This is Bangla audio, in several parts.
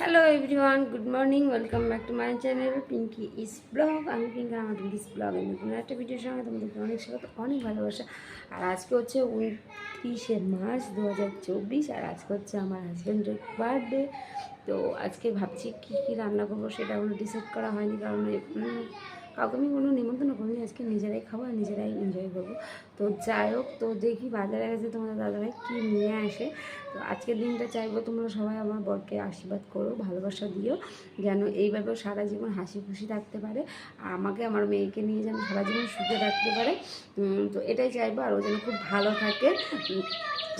Hello everyone good morning welcome back to my channel Pinki is vlog আমি পিঙ্কি আমার ইস ব্লগের নতুন একটা ভিডিওর সঙ্গে তোমাদেরকে অনেক স্বাগত, অনেক ভালোবাসা। আর আজকে হচ্ছে উনত্রিশে মার্চ দু হাজার চব্বিশ, আর আজকে হচ্ছে আমার হাজব্যান্ডের বার্থডে তো আজকে ভাবছি কী কী রান্না করব সেটা এখনও ডিসাইড করা হয়নি, কারণ কাউকে আমি কোনো নিমন্ত্রণ করিনি আজকে নিজেরাই খাব আর নিজেরাই এনজয় করব। তো যাই হোক, তো দেখি বাজারে গেছে তোমাদের দাদাভাই কী নিয়ে আসে। তো আজকের দিনটা চাইব তোমরা সবাই আমার বরকে আশীর্বাদ করো, ভালোবাসা দিও, যেন এইভাবে সারা জীবন হাসি খুশি থাকতে পারে। আমাকে, আমার মেয়েকে নিয়ে যেন সারা জীবন সুখে থাকতে পারে। তো এটাই চাইব আর ও যেন খুব ভালো থাকে।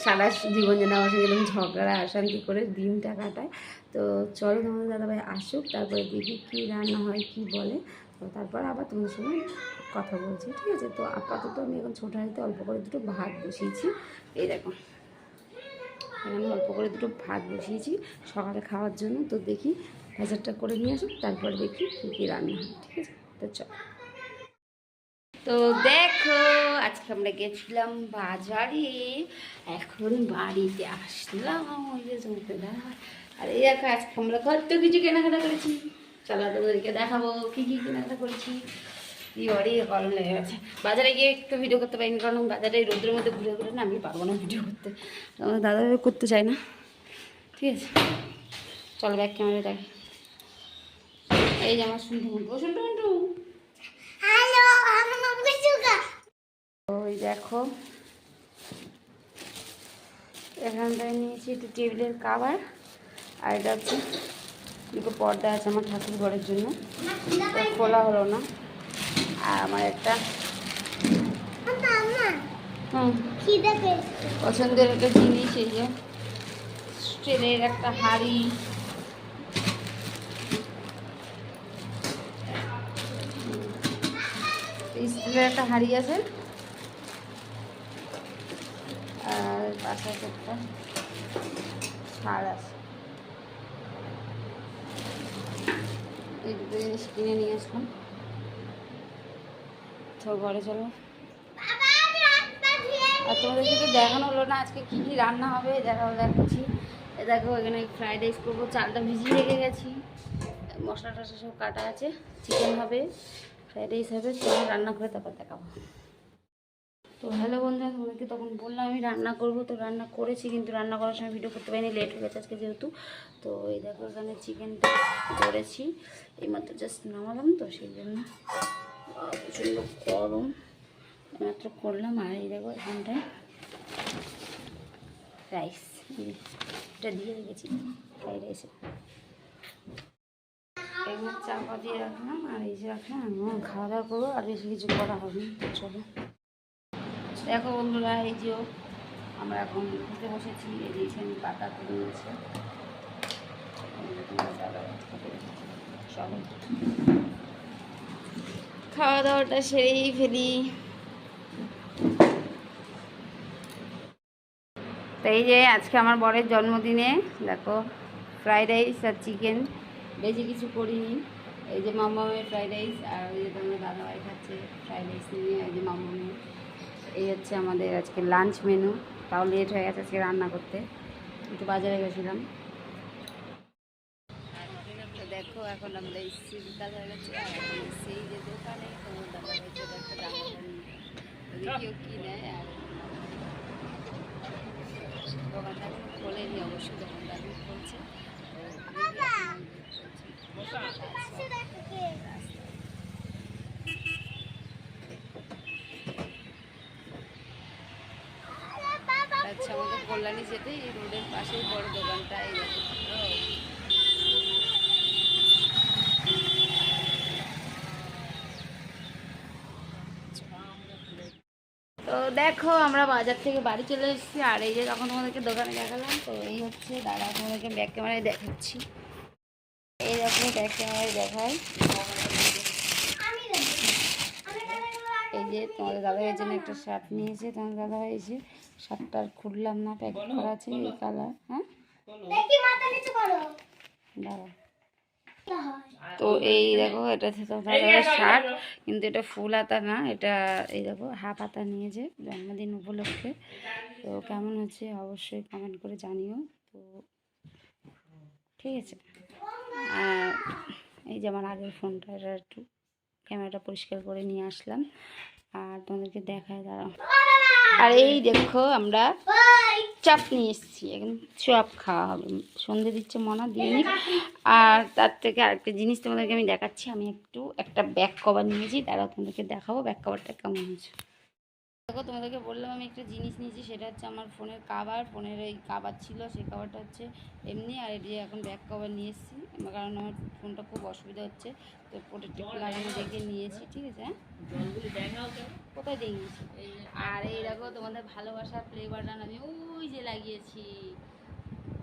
সারা জীবন যেন আমার সঙ্গে এরকম ঝগড়া, অশান্তি করে দিনটা কাটায়। তো চলো তোমাদের দাদাভাই আসুক, তারপরে দেখি কী রান্না হয়, কি বলে। তো তারপর আবার তোমাদের সঙ্গে কথা বলছি। ঠিক আছে? তো আপাতত আমি এখন ছোটো হাঁড়িতে অল্প করে দুটো ভাত বসিয়েছি। এই দেখো, এখানে অল্প করে দুটো ভাত বসিয়েছি সকালে খাওয়ার জন্য। তো দেখি বাজারটা করে নিয়ে আসুক তারপর দেখি কী কী রান্না হয়। ঠিক আছে? তো চল। তো দেখো, আজকে আমরা গেছিলাম বাজারে। এখন বাড়িতে আসলাম। ওই আর এই দেখো, আজকে আমরা কত কিছু কেনাকাটা করেছি। চলো তোমাদেরকে দেখাবো কী কী কেনাকাটা করেছি। অরে গরম লেগে গেছে। বাজারে গিয়ে একটু ভিডিও করতে পারিনি কারণ বাজারে এই রোদের মধ্যে ঘুরে ঘুরে না আমি পারব না ভিডিও করতে। আমার দাদা করতে চায় না। ঠিক আছে। চল ব্যাক ক্যামেরা দেখে এই যে আমার শুনটু নাম বিশুকা ওই দেখো। এখানটায় নিয়েছি একটু টেবিলের কাভার আর এটা হচ্ছে দুটো পর্দা আছে আমার ঠাকুর ঘরের জন্য। খোলা হলো না। আর আমার একটা পছন্দের একটা জিনিস এই যে, স্টিলের একটা হাড়ি। স্টিলের একটা হাড়ি আছে। আর পাশে একটা ছাড় আছে। এই দুটো জিনিস কিনে নিয়ে আসলাম। তো ঘরে চলো। আর তোমাদেরকে তো দেখানো হলো না আজকে কী কী রান্না হবে, দেখাও দেখছি এ দেখো এখানে ফ্রাইড রাইস করব, চালটা ভিজিয়ে রেখে গেছি। মশলা টশলা সব কাটা আছে চিকেন হবে ফ্রাইড রাইস হবে চলো রান্না করে তারপর দেখাবো। তো হ্যালো বন্ধুরা, তোমাদেরকে তখন বললাম আমি রান্না করব, তো রান্না করেছি, কিন্তু রান্না করার সময় ভিডিও করতে পারিনি লেট হয়ে গেছে আজকে যেহেতু। তো এই দেখো এখানে চিকেনটা করেছি এইমাত্র জাস্ট নামালাম তো, সেই জন্য প্রচণ্ড গরম। মাত্র করলাম, আর এই দেখো এখানটায় রাইস এটা দিয়ে রেখেছি ফ্রাইড রাইসে এখানে চাপা দিয়ে রাখলাম, আর এই যে রাখলাম খাওয়া দাওয়া করব, আর বেশি কিছু করা হবে। চলো। দেখো বন্ধুরা, এই যে আমরা এখন খেতে বসেছি, এই যে এখানে পাতা তুলে নিয়েছে। খাওয়া দাওয়াটা সেরেই ফেলি। তো এই যে আজকে আমার বরের জন্মদিনে, দেখো ফ্রাইড রাইস আর চিকেন বেশি কিছু করিনি। এই যে মামামের ফ্রাইড রাইস আর ওই যে তোমার দাদাভাই খাচ্ছে ফ্রাইড রাইস নিয়ে, এই যে মামামের এই হচ্ছে আমাদের আজকে লাঞ্চ মেনু তাও লেট হয়ে গেছে আজকে রান্না করতে। একটু বাজারে গেছিলাম। দেখো, এখন আমরা এসেছি বিকাল হয়ে গেছে এই যে দোকানে তো কি নেয় দোকানটা এখনও খোলেনি অবশ্যই দোকানটা খুলছে তো দেখি এখন চলছে। আচ্ছা আমাদের কল্যাণী যেতে এই রোডের পাশেই বড় দোকানটা এই। তো দেখো, আমরা বাজার থেকে বাড়ি চলে এসেছি, আর এই যে তখন তোমাদেরকে দোকানে দেখালাম, তো এই হচ্ছে দাদা তোমাদেরকে ব্যাক ক্যামেরায় দেখাচ্ছি এই দেখো ব্যাক ক্যামেরায় দেখায় আমি দেবো আমি দেবো এই যে তোমাদের দাদাভাইয়ের জন্য একটা শার্ট নিয়েছে তোমাদের দাদাভাই এসে শার্টটা আর খুললাম না প্যাকেট করা আছে এই কালার হ্যাঁ? দাঁড়া তো এই দেখো এটা শার্ট কিন্তু এটা ফুল হাতা না এটা এই দেখো হাফ হাতা নিয়েছে জন্মদিন উপলক্ষে। তো কেমন হচ্ছে অবশ্যই কমেন্ট করে জানিও। তো ঠিক আছে। আর এই যে আমার আগের ফোনটা এটা একটু ক্যামেরাটা পরিষ্কার করে নিয়ে আসলাম। আর তোমাদেরকে দেখায় দাঁড়াও। আর এই দেখো আমরা চাপ নিয়ে এসেছি। এখন চপ খাওয়া হবে। সন্ধে দিচ্ছে মনা দিয়ে নিক আর তার থেকে আরেকটা জিনিস তোমাদেরকে আমি দেখাচ্ছি। আমি একটু একটা ব্যাক কভার নিয়েছি। তারা তোমাদেরকে দেখাবো ব্যাক কভারটা কেমন হয়েছে। দেখো তোমাদেরকে বললাম আমি একটা জিনিস নিয়েছি সেটা হচ্ছে আমার ফোনের কাভার ফোনের এই কাভার ছিল সেই কাভারটা হচ্ছে এমনি। আর এটি এখন ব্যাক কভার নিয়ে এসেছি। কারণ আমার ফোনটা খুব অসুবিধা হচ্ছে তো প্রোটেক্টিভ লাগানো দেখে নিয়েছি ঠিক আছে? হ্যাঁ কোথায় দিয়ে গেছি আর এই দেখো তোমাদের ভালোবাসার প্লে বাটন আমি ওই যে লাগিয়েছি।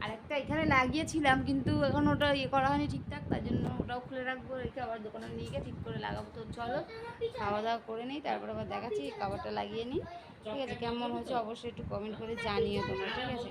আর একটা এখানে লাগিয়েছিলাম কিন্তু এখন ওটা ইয়ে করা হয়নি ঠিকঠাক তার জন্য ওটাও খুলে রাখব রেখে আবার দোকানে নিয়ে গিয়ে ঠিক করে লাগাবো। তো চলো খাওয়া দাওয়া করে নিই তারপর আবার দেখাচ্ছি কাবারটা লাগিয়ে নিই। ঠিক আছে কেমন হয়েছে অবশ্যই একটু কমেন্ট করে জানিও তোমরা ঠিক আছে?